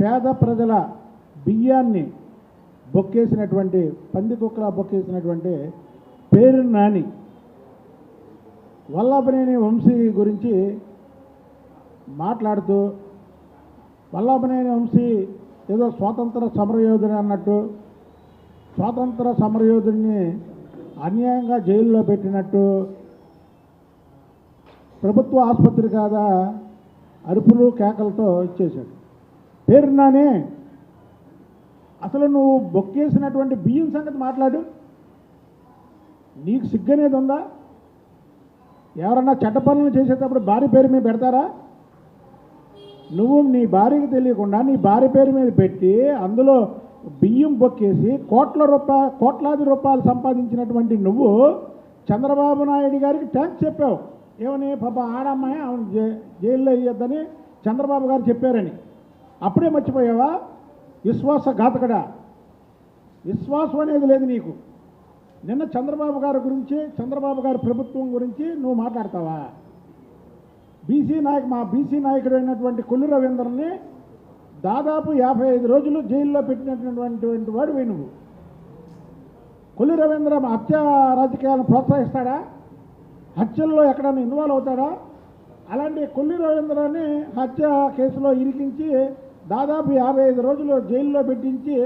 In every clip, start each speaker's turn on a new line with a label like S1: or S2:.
S1: పేద ప్రజల బియ్యాన్ని బొక్కేసినటువంటి పంది కుక్కల బొక్కేసినటువంటి పేరు నాని. వల్లభనేని వంశీ గురించి మాట్లాడుతూ వల్లభనేని వంశీ ఏదో స్వాతంత్ర సమరయోధుని అన్నట్టు స్వాతంత్ర సమరయోధుడిని అన్యాయంగా జైల్లో పెట్టినట్టు ప్రభుత్వ ఆసుపత్రి కాదా అరుపులు కేకలతో ఇచ్చేశాడు. పేరున్నానే. అసలు నువ్వు బొక్కేసినటువంటి బియ్యం సంగతి మాట్లాడు. నీకు సిగ్గనేది ఉందా? ఎవరన్నా చెడ్డ పనులు చేసేటప్పుడు భార్య పేరు మీద పెడతారా? నువ్వు నీ భార్యకి తెలియకుండా నీ భార్య పేరు మీద పెట్టి అందులో బియ్యం బొక్కేసి కోట్ల రూపాయ కోట్లాది రూపాయలు సంపాదించినటువంటి నువ్వు చంద్రబాబు నాయుడు గారికి ట్యాంక్స్ చెప్పావు. ఏమని పాప ఆడమ్మాయి ఆమె జైల్లో వేయొద్దని చంద్రబాబు గారు చెప్పారని. అప్పుడే మర్చిపోయావా? విశ్వాస ఘాతకడా. విశ్వాసం అనేది లేదు నీకు. నిన్న చంద్రబాబు గారి గురించి చంద్రబాబు గారి ప్రభుత్వం గురించి నువ్వు మాట్లాడతావా? బీసీ నాయక్ మా బీసీ నాయకుడు అయినటువంటి కొల్లు రవీందర్ని దాదాపు యాభై ఐదు రోజులు జైల్లో పెట్టినటువంటి వాడు నువ్వు. కొల్లు రవీంద్ర హత్య రాజకీయాలను ప్రోత్సహిస్తాడా? హత్యల్లో ఎక్కడైనా ఇన్వాల్వ్ అవుతాడా? అలాంటి కొల్లి రవీంద్రని హత్య కేసులో ఇరికించి దాదాపు యాభై ఐదు రోజులు జైల్లో పెట్టించి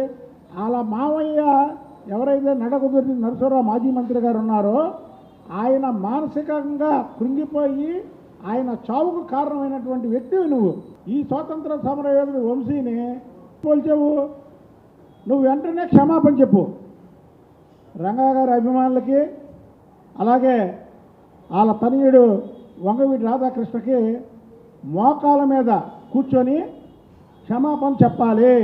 S1: అలా మావయ్య ఎవరైతే నడకుదురి నరసరావు మాజీ మంత్రి గారు ఉన్నారో ఆయన మానసికంగా కృంగిపోయి ఆయన చావుకు కారణమైనటువంటి వ్యక్తివి నువ్వు. ఈ స్వాతంత్ర సమరయోధుడు వంశీని పోల్చావు. నువ్వు వెంటనే క్షమాపణ చెప్పు. రంగా గారి అభిమానులకి అలాగే వాళ్ళ తనయుడు వంగవీటి రాధాకృష్ణకి మోకాల మీద కూర్చొని క్షమాపణ చెప్పాలి.